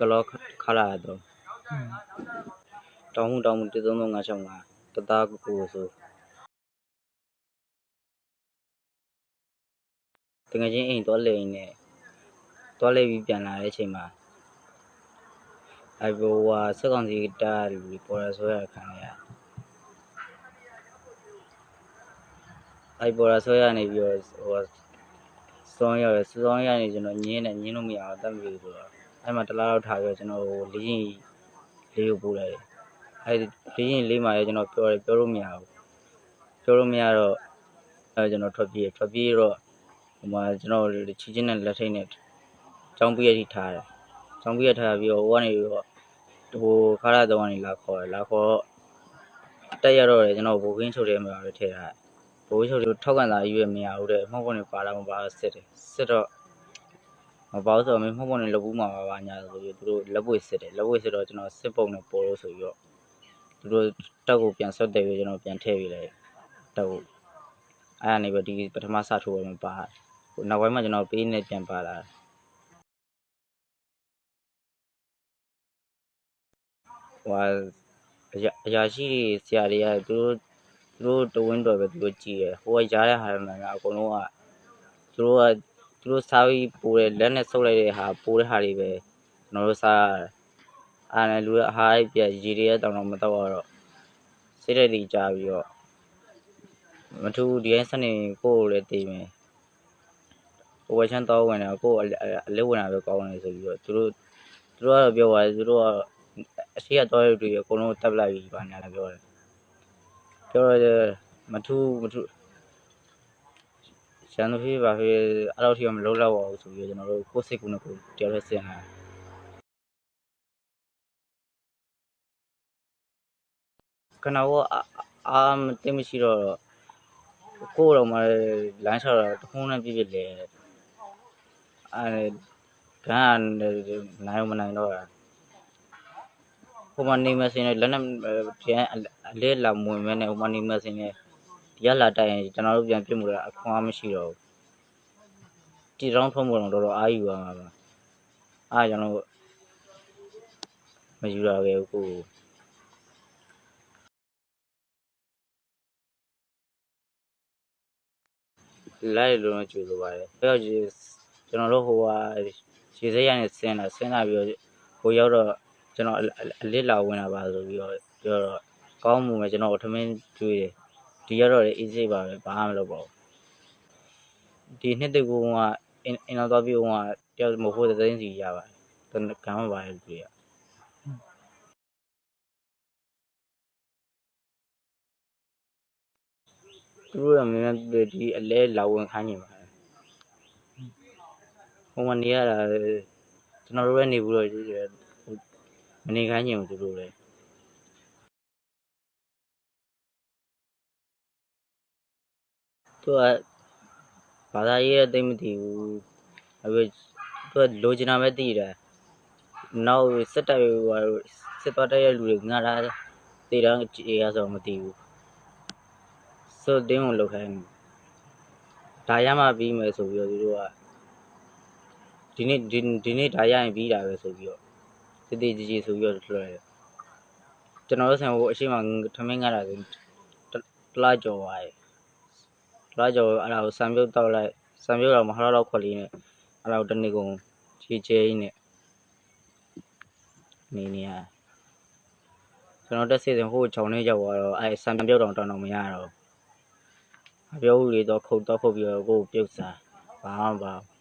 ကလောခလာတော့อืมတောင်းမှုတောင်းမှု13355တသားကိုကိုဆိုတကယ်ချင်းအိမ်တော့လေနေတော့လေပြီးပြန်လာတဲ့အချိန်မှာအဲဘောဟာစက်ကောင်စီတားလူပေါ်ရဆိုရခံရအဲပေါ်ရဆိုရနေပြီးတော့ဟိုစောင်းရတယ်စောင်းရနေကျွန်တော်ညင်းနေညင်းလို့မရအောင်တတ်မလို့ဆိုတော့ အဲမှာတလားလောက်ထားပြီးတော့ကျွန်တော်ဟိုလေးရင်လေးကိုပို့လိုက်တယ်အဲဒီလေးရင်လေးမှာလည်းကျွန်တော်ပြောတယ်ပြောလို့မရဘူးပြောလို့မရတော့အဲကျွန်တော်ထွက်ပြေးထွက်ပြေးတော့ဟိုမှာကျွန်တော်ချီချင်းနဲ့လက်ထိတ်နဲ့ចောင်းပြေးရထိထားတယ်ចောင်းပြေးထားပြီးတော့ဟိုကနေပြီးတော့ဟိုခါရတော့ကနေလာခေါ်တယ်လာခေါ်တော့တက်ရတော့တယ်ကျွန်တော်ဘိုးကင်းချုပ်တယ်မှာပဲထည့်ထားတယ်ဘိုးချုပ်တယ်ထောက်ကန်တာရွေးမရဘူးတဲ့မှောက်ပေါ်နေပါလာမပါစစ်တယ်စစ်တော့ မပေါ့ဆိုတော့မင်းမှောက်ပေါ်နေလက်ဘူးမှာပါပါညာဆိုပြီးသူတို့လက်ပွေစစ်တယ်လက်ပွေစစ်တော့ကျွန်တော်စစ်ပုံနဲ့ပေါ်လို့ဆိုပြီးတော့သူတို့တက်ကိုပြန်ဆွတ်တယ်ပြီးကျွန်တော်ပြန်ထည့်ပေးလိုက်တက်ကိုအဲ့ဒါနေပဲဒီပထမစထိုးရမှာပါဟိုနောက်ပိုင်းမှာကျွန်တော်ပေးနေပြန်ပါလာဟိုအရာအရာရှိတွေဆရာတွေကသူတို့သူတို့တဝင်းတော်ပဲသူတို့ကြည့်ရဟိုကရားတဲ့ဟာတွေမှာအကုန်လုံးကသူတို့က သူတို့စားပြီးပိုးတဲ့လက်နဲ့ဆုပ်လိုက်တဲ့ဟာပိုးတဲ့ဟာတွေပဲကျွန်တော်တို့စားရတယ်အားလည်းလူကအဟားပြရေတွေတောင်တော့မတော့တော့စိတ်ဓာတ်တွေကြာပြီးတော့မထူးဒီတိုင်းစနေကိုယ်လည်းတည်မယ်ကိုယ်ဝချမ်းတော့ဝင်တယ်ကိုယ်အလက်ဝင်တာပဲကောင်းတယ်ဆိုပြီးတော့သူတို့သူတို့ကတော့ပြောပါတယ်သူတို့ကအရှိရတော့တွေအကုန်လုံးတက်ပလိုက်ပြီပါညာလည်းပြောတယ်ပြောတော့မထူးမထူး ရှမ်းသူဖေးပါဖေးအဲ့လိုထိမလုံးတော့ပါဘူးဆိုပြီးတော့ကျွန်တော်တို့ကိုယ်စိတ်ကူးနဲ့ကိုယ်တယောက်တည်းစင်လာခဏတော့အာအာမသိမရှိတော့ကိုယ်တော့မှလမ်းလျှောက်တော့တခုံးနဲ့ပြည့်ပြည့်လေအဲကန်းနိုင်မနိုင်တော့ဟိုမနေမစင်းနဲ့လက်နဲ့ပြန်အလဲလာမဝင်မဲနဲ့ဟိုမနေမစင်းနဲ့ ဒီကလာတိုက်ရင်ကျွန်တော်တို့ပြန်ပြစ်မှုတော့အခွင့်အမရှိတော့ဘူးတီတောင်းထုံးမှုတော့တော်တော်အာယူရမှာပါအားကျွန်တော်မယူရခဲ့ဘူးကိုလိုက်လို့တော့ကြိုးဆိုပါတယ်။ပြီးတော့ကျွန်တော်တို့ဟိုဟာရေစက်ရနေဆင်းလာဆင်းလာပြီးတော့ဟိုရောက်တော့ကျွန်တော်အလစ်လာဝင်လာပါဆိုပြီးတော့ပြောတော့ကောင်းမှုပဲကျွန်တော်ထမင်းကျွေးတယ်။ ဒီရောက်တော့အေးစိပါပဲဘာမှမလုပ်ပါဘူး။ဒီနှစ်တကူကအင်အင်တော့တော့ပြီးဟိုကတယောက်မဟုတ်တဲ့သိန်းစီရပါတယ်။တကမ်းမပါရဲ့တွေ့ရ။သူတို့ကမင်းတို့ဒီအလဲလာဝင်ခိုင်းနေပါတယ်ဟိုမနေရတာကျွန်တော်တို့ပဲနေဘူးတော့မနေခိုင်းနေဘူးသူတို့လည်း သူကဘာသာရေးအသိမသိဘူးအခုသူကလိုချင်တာပဲသိတယ်နောက်စစ်တပ်ဟိုစစ်သွားတဲ့လူတွေငါလာတည်တော့ကြေရဆိုမသိဘူးဆိုတင်းကိုလောက်ခိုင်းဒါရမှပြီးမယ်ဆိုပြီးတော့သူတို့ကဒီနေ့ဒီဒီနေ့ဒါရရင်ပြီးတာပဲဆိုပြီးတော့တည်တည်ကြည်ကြည်ဆိုပြီးတော့လွှဲတယ်ကျွန်တော်တို့ဆန်ဟိုအရှိမထမင်းငါတာဆိုတလားကြော်သွားတယ်တ လားကြော်အဲ့ဒါကိုဆံပြုတ်တောက်လိုက်ဆံပြုတ်တော့မဟာတော့ခွက်လေးနဲ့အဲ့ဒါကိုတနေ့ကုန်ချီချဲကြီးနဲ့နေနေရကျွန်တော်တက်စီစဉ်ဟိုချောင်းလေးရောက်သွားတော့အဲ့ဆံပြုတ်တော့တောင်းတော့မရတော့အပြောဦးလေးတော့ခုတ်တော့ခုတ်ပြီးတော့ကိုယ်ပြုတ်စားဘာမှမပါဘူး